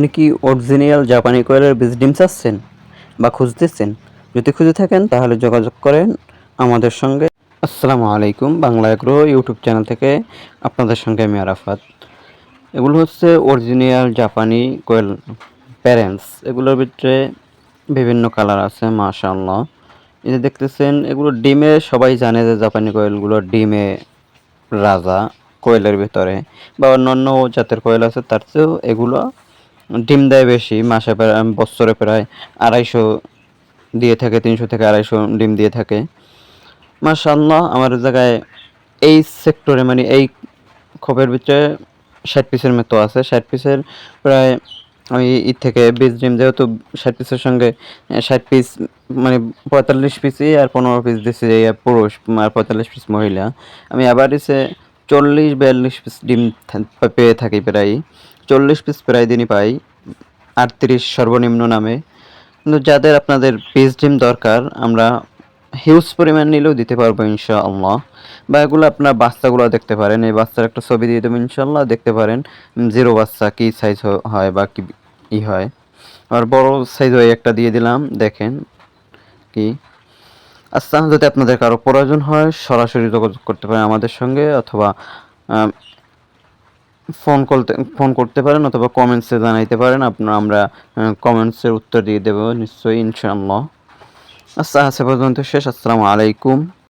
আপনি কি অরিজিনাল জাপানি কোয়েলের বীজ ডিম চাচ্ছেন বা খুঁজতেছেন? যদি খুঁজে থাকেন, তাহলে যোগাযোগ করেন আমাদের সঙ্গে। আসসালামু আলাইকুম, বাংলা এগ্রো ইউটিউব চ্যানেল থেকে আপনাদের সঙ্গে আমি আরাফাত। এগুলো হচ্ছে অরিজিনাল জাপানি কোয়েল প্যারেন্টস এগুলোর ভিতরে বিভিন্ন কালার আছে, মাশাআল্লাহ। এই যে দেখতেছেন, এগুলো ডিমে সবাই জানে যে জাপানি কোয়েলগুলো ডিমে রাজা কোয়েলের ভিতরে। বা অন্যান্য জাতের কোয়েল আছে, তার চেয়েও এগুলো ডিম দেয় বেশি, মাসে প্রায়, বছরে প্রায় আড়াইশো দিয়ে থাকে, তিনশো থেকে আড়াইশো ডিম দিয়ে থাকে। মাশাআল্লাহ, আমার জায়গায় এই সেক্টরে মানে এই খোপের ভিতরে ষাট পিসের মতো আছে। ষাট পিসের প্রায় আমি ঈদ থেকে বিশ ডিম, যেহেতু ষাট পিসের সঙ্গে ষাট পিস মানে পঁয়তাল্লিশ পিসই আর পনেরো পিস দিচ্ছে পুরুষ, আর পঁয়তাল্লিশ পিস মহিলা। আমি আবার দিছে চল্লিশ বিয়াল্লিশ পিস ডিম পেয়ে থাকি প্রায় চল্লিশ পিস প্রায় দিনই পাই। আটত্রিশ সর্বনিম্ন নামে। কিন্তু যাদের আপনাদের পিস ডিম দরকার, আমরা হিউজ পরিমাণ নিলেও দিতে পারব ইনশাআল্লাহ। বা এগুলো আপনার বাচ্চাগুলো দেখতে পারেন। এই বাচ্চার একটা ছবি দিয়ে দেবো ইনশাআল্লাহ। দেখতে পারেন, জিরো বাচ্চা কী সাইজ হয় বা কি ই হয়। আর বড় সাইজ ওই একটা দিয়ে দিলাম। দেখেন কি আচ্ছা যদি আপনাদের কারও প্রয়োজন হয়, সরাসরি যোগাযোগ করতে পারেন আমাদের সঙ্গে, অথবা ফোন করতে ফোন করতে পারেন, অথবা কমেন্টসে জানাইতে পারেন। আপনার, আমরা কমেন্টসের উত্তর দিয়ে দেবো, নিশ্চয়ই, ইনশাআল্লাহ। আচ্ছা আছে পর্যন্ত শেষ। আসসালামু আলাইকুম।